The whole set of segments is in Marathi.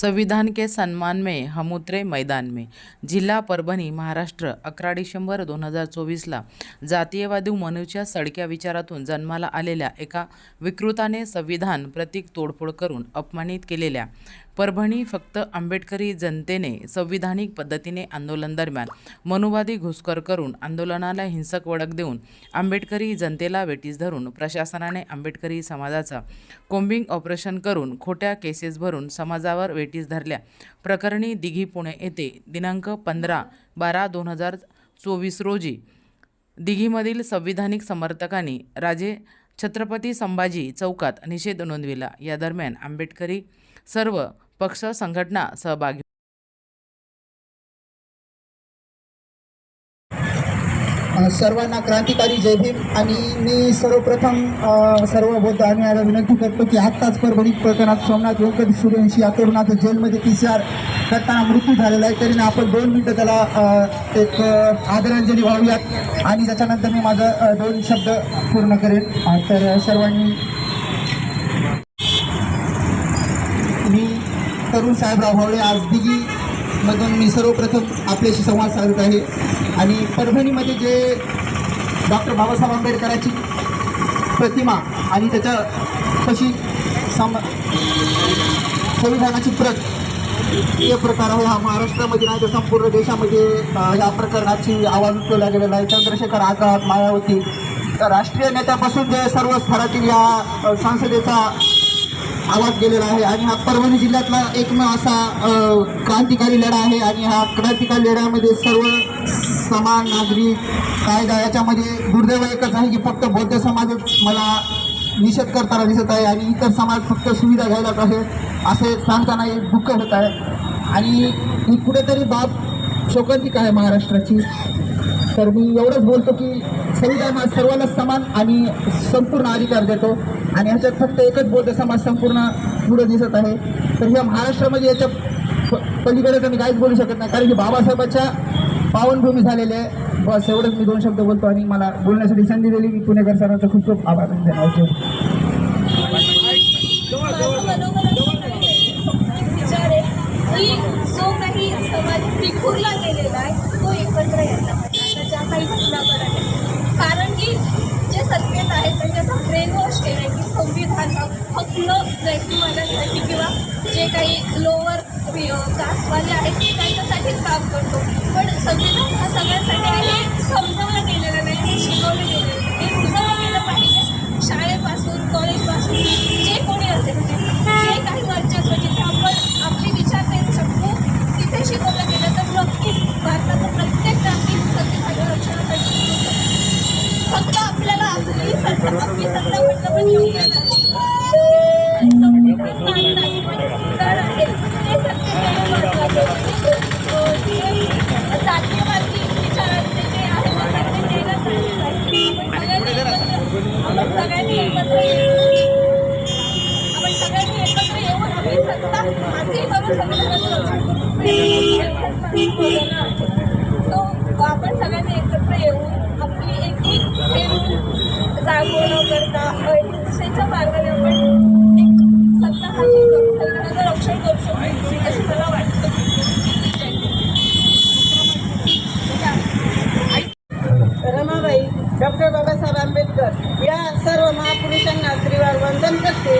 संविधान के सन्मान में हम उतरे मैदान में। जिल्हा परभणी महाराष्ट्र अकरा डिसेंबर दोन हजार चोवीसला जातीयवादी मनूच्या सडक्या विचारातून जन्माला आलेल्या एका विकृताने संविधान प्रतीक तोडफोड करून अपमानित केलेल्या परभणी फक्त आंबेडकरी जनतेने संविधानिक पद्धतीने आंदोलनदरम्यान मनुवादी घुसखोर करून आंदोलनाला हिंसक वळख देऊन आंबेडकरी जनतेला वेटीस धरून प्रशासनाने आंबेडकरी समाजाचा कोम्बिंग ऑपरेशन करून खोट्या केसेस भरून समाजावर वेटीस धरल्या. प्रकरणी दिघी पुणे येथे दिनांक पंधरा बारा दोन हजार चोवीस रोजी दिघीमधील संविधानिक समर्थकांनी राजे छत्रपती संभाजी चौकात निषेध नोंदविला. या दरम्यान आंबेडकरी सर्व पक्ष संघटना सहभागी सर्वांना क्रांतिकारी जय भीम. आणि मी सर्वप्रथम अ, सर्व बौद्ध अनुयायांना विनंती करतो की आत्ताच परभणी प्रकरणात सोमनाथ व्यंकट सूर्यवंशी या तरुणाचा जेलमध्ये पी सी आर करताना मृत्यू झालेला आहे. तरी आपण दोन मिनटं त्याला एक आदरांजली वाहूयात. आणि त्याच्यानंतर मी माझं दोन शब्द पूर्ण करेन. तर सर्वांनी मी तरुण साहेबराव भावळे आज मधून मी सर्वप्रथम आपल्याशी संवाद साधत आहे. आणि परभणीमध्ये जे डॉक्टर बाबासाहेब आंबेडकरांची प्रतिमा आणि त्याच्या कशी सम संविधानाची प्रत हे प्रकार आहे. हा महाराष्ट्रामध्ये नाही तर संपूर्ण देशामध्ये या प्रकरणाची आवाज उठवला गेलेला आहे. चंद्रशेखर आझाद मायावती तर राष्ट्रीय नेत्यापासून जे सर्व स्तरातील या संसदेचा आवाज गेलेला आहे आणि हा परभणी जिल्ह्यातला एकमेव असा क्रांतिकारी लढा आहे आणि हा क्रांतिकारी लढ्यामध्ये सर्व समान नागरिक कायदा याच्यामध्ये दुर्दैव एकच आहे की फक्त बौद्ध समाजच मला निषेध करताना दिसत आहे आणि इतर समाज फक्त सुविधा घ्यायलाच आहे असे सांगताना एक दुःख होत आहे. आणि ही कुठेतरी बाब शोकांतिक आहे महाराष्ट्राची. तर मी एवढंच बोलतो की संविधान हा सर्वांना समान आणि संपूर्ण अधिकार देतो. आणि ह्याच्यात फक्त एकच बौद्ध समाज संपूर्ण पुढे दिसत आहे. तर ह्या महाराष्ट्रामध्ये याच्या प- पलीकडे तर मी काहीच बोलू शकत नाही. कारण की बाबासाहेबाच्या पावनभूमी झालेले आहे. बस एवढंच मी दोन शब्द बोलतो आणि मला बोलण्यासाठी संधी दिली. मी पुणेकर सरांचा खूप खूप आभार धन्यवाद जो काही समाज विखुरला गेलेला आहे तो एकत्र यायला ज्या काही घटना त्यांनी असं केलं आहे की संविधान हा फक्त व्यक्तिवादासाठी किंवा जे काही लोअर कास्टवाले आहेत त्यांच्यासाठीच काम करतो. पण संविधान हा सगळ्यांसाठी आहे हे समजावलं गेलेलं नाही हे शिकवलं गेलं पण योग्य नाही आणि संविधान मानलं आहे, म्हणजे सुधार आहे ते सत्य देणं महत्त्वाचं आहे. अं, जे जातीयवादी विचारांचे जे आहे ते सत्य देणं चाललेलं आहे. आपण सगळ्यांनी एकत्र आपण सगळ्यांनी एकत्र येऊन आपण सगळ्यांनी एकत्र येऊन आपली सत्ता हाती करून संविधानाचं रक्षण करून सो आपण सगळ्यांनी एकत्र येऊन आपली एक एक हे जागो न करता अहिंसेच्या मार्गाने आपण एक सत्ता हाती रक्षण करू शकतो असं मला वाटतं. रमाबाई डॉक्टर बाबासाहेब आंबेडकर या सर्व महापुरुषांना श्रीवार वंदन करते.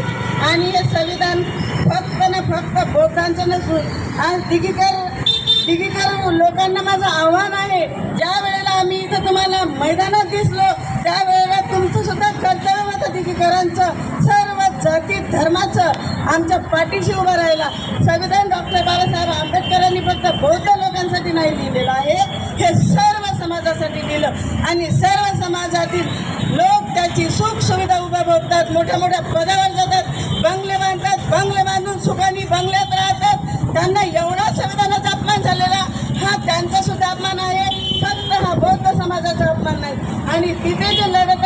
आणि हे संविधान फक्त ना फक्त बौद्धांचं नसून आज दिगीकर दिगीकर लोकांना माझं आव्हान आहे. ज्या वेळेला आम्ही इथं तुम्हाला मैदानात दिसलो त्यावेळेला तुमचं सुद्धा कर्तव्य होतं सर्व जाती धर्माचं आमच्या पाठीशी उभं राहिला. संविधान डॉक्टर बाबासाहेब आंबेडकरांनी फक्त बौद्ध लोकांसाठी नाही लिहिलेलं आहे हे सर्व समाजासाठी लिहिलं. आणि सर्व समाजातील लोक त्याची सुख सुविधा उभ्या भोगतात मोठ्या मोठ्या पदावर जातात बंगल्यावर बांधतात बंगले बांधून सुखाने बंगल्यात राहतात त्यांना एवढा संविधानाचा अपमान झालेला हा त्यांचा सुद्धा अपमान आहे फक्त हा बौद्ध समाजाचा अपमान नाही आणि तिथे जे लढत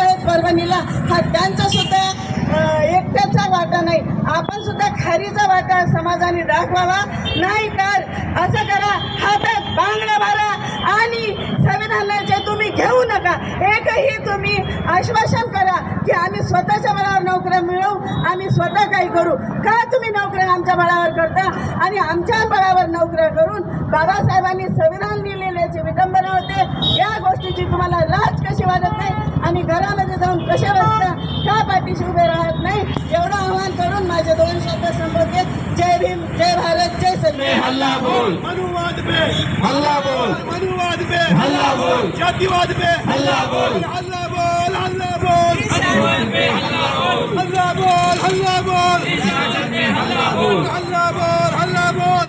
कंपनीला हा त्यांचा सुद्धा एकट्याचा वाटा नाही. आपण सुद्धा खारीचा वाटा समाजाने दाखवावा. नाही तर असं करा हातात बांगड्या मारा आणि संविधानाचे तुम्ही घेऊ नका. एकही तुम्ही आश्वासन करा की आम्ही स्वतःच्या बळावर नोकऱ्या मिळवू आम्ही स्वतः काही करू. का तुम्ही नोकऱ्या आमच्या बळावर करता? आणि आमच्या बळावर नोकऱ्या करून बाबासाहेबांनी संविधान लिहिलेल्याची विडंबना होते. या गोष्टीची तुम्हाला लाज कशी वाटत नाही? आणि घरामध्ये जाऊन कसे बसता का पाठीशी उभे राहत नाही एवढं आव्हान करून माझे दोन शब्द संपवते जय भीम जय भारत जय संविधान हल्ला बोल. मनुवाद पे. हल्ला बोल. मनुवाद पे. हल्ला बोल. जातिवाद पे. हल्ला बोल. हल्ला बोल हल्ला बोल. हल्ला बोल. हल्ला बोल हल्ला बोल. हल्ला बोल.